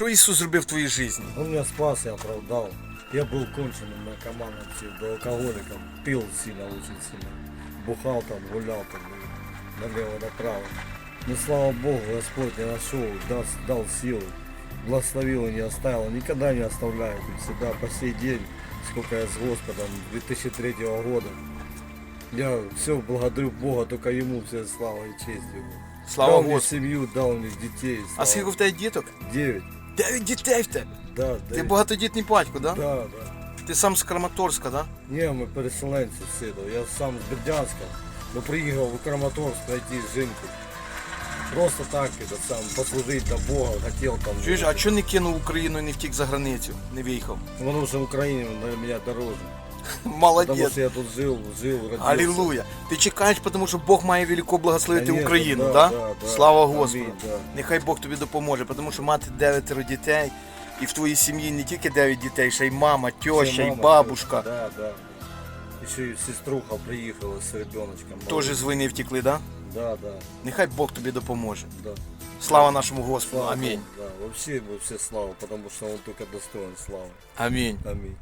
Що Ісус зробив в твоїй житті? Он меня спас и оправдал. Я был конченым наркоманом, всем, да алкоголиком. Пил сильно, очень сильно. Бухал там, гулял там, и налево-направо. Но слава Богу, Господь меня нашел, дал, дал силы. Благословил и не оставил. Никогда не оставляет. И всегда по сей день, сколько я с Господом, 2003 года. Я все благодарю Бога, только Ему вся слава и честь Ему. Слава дал мне Господу. семью, дал мне детей. А скільки в тебе діток? Девять. Дев'ять дітей в тебе. Да, Ти девять. багатодітний батько, да? Да, да. Ти сам з Краматорська, да? Ні, ми переселенці всі. да. Я сам з Бердянська, но приїхав у Краматорськ знайти жінку. Просто так, да, сам, послужити до Бога, хотів там. Чуєш, а чого не кинув Україну і не втік за границю? Не виїхав? Воно вже в Україні для мене дороже. Потому Молодець. что я тут жил, жил, родился. Аллилуйя. Ти чекаєш, тому що Бог має велико благословити Конечно, Україну, да, да? да, да. Слава Амінь, Господу. да. Нехай Бог тобі допоможе, тому що мати дев'ятеро дітей, і в твоїй сім'ї не тільки дев'ять дітей, ще й мама, теща, і мама, бабушка. Да, да. Еще и сеструха приїхала з ребеночком. Теж з війни втекли, да? Да, да, Нехай Бог тобі допоможе. да. Слава нашому Господу. Слава Амінь. Богу, Да, вообще, вообще слава, потому что он только достоин славы. Амінь. Аминь.